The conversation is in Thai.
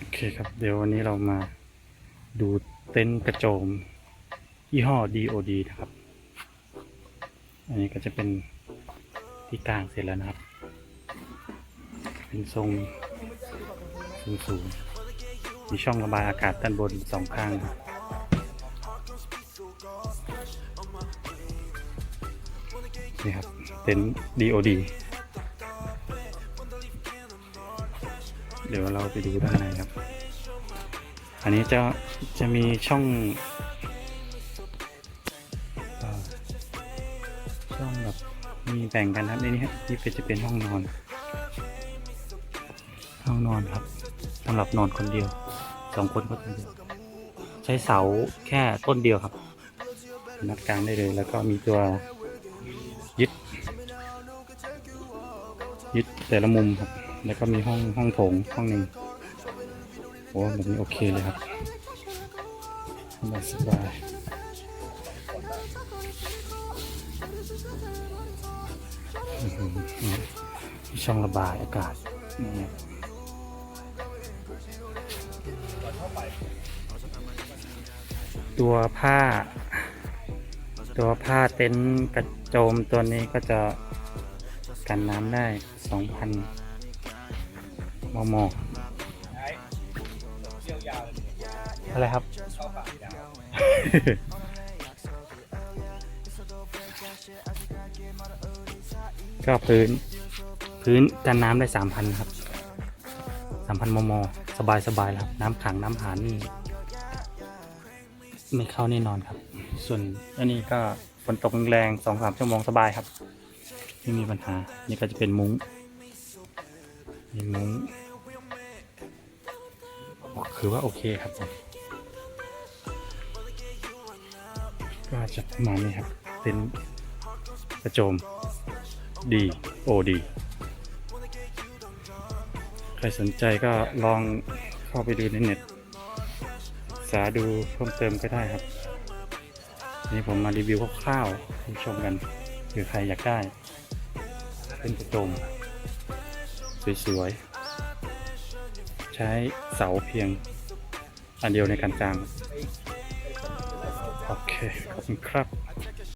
โอเคครับ เดี๋ยววันนี้เรามาดูเต็นท์กระโจม ยี่ห้อ DOD นะครับ อันนี้ก็จะเป็นที่กลางเสร็จแล้วนะครับ เป็นทรงสูงสูงมีช่องระบายอากาศด้านบนสองข้างนี่ครับเต็นท์ DOD เดี๋ยวเราไปดูด้านในครับ อันนี้จะจะมีช่องช่องแบบมีแบ่งกันครับในนี้ครับนี่เป็นจะเป็นห้องนอน ห้องนอนครับสำหรับนอนคนเดียวสองคนก็คนเดียวใช้เสาแค่ต้นเดียวครับ นัดกลางได้เลย แล้วก็มีตัวยึด ยึดแต่ละมุมครับ แล้วก็มีห้องห้องโถงห้องหนึ่งโอ้แบบนี้โอเคเลยครับสบายสบายมีช่องระบายอากาศนี่ตัวผ้า ตัวผ้าเต็นท์กระโจมตัวนี้ก็จะกันน้ำได้2,000 มมอะไรครับ ก็พื้น พื้นกันน้ำได้สามพันครับสามพันมม สบายสบายๆครับ น้ำขังน้ำหานี่ ไม่เข้าแน่นอนครับ ส่วนอันนี้ก็ฝนตกแรงสองสามชั่วโมงสบายครับ ไม่มีปัญหา นี่ก็จะเป็นมุ้งมีมุ้ง คือว่าโอเคครับผมก็จะประมาณนี้ครับ เป็นกระโจมดีโอดีใครสนใจก็ลองเข้าไปดูในเน็ตศึกษาดูเพิ่มเติมก็ได้ครับ นี่ผมมารีวิวคร่าวๆให้ชมกันเผื่อใครอยากได้ เป็นกระโจมสวยๆ ใช้เสาเพียง อันเดียวในการกลาง โอเค ขอบคุณครับ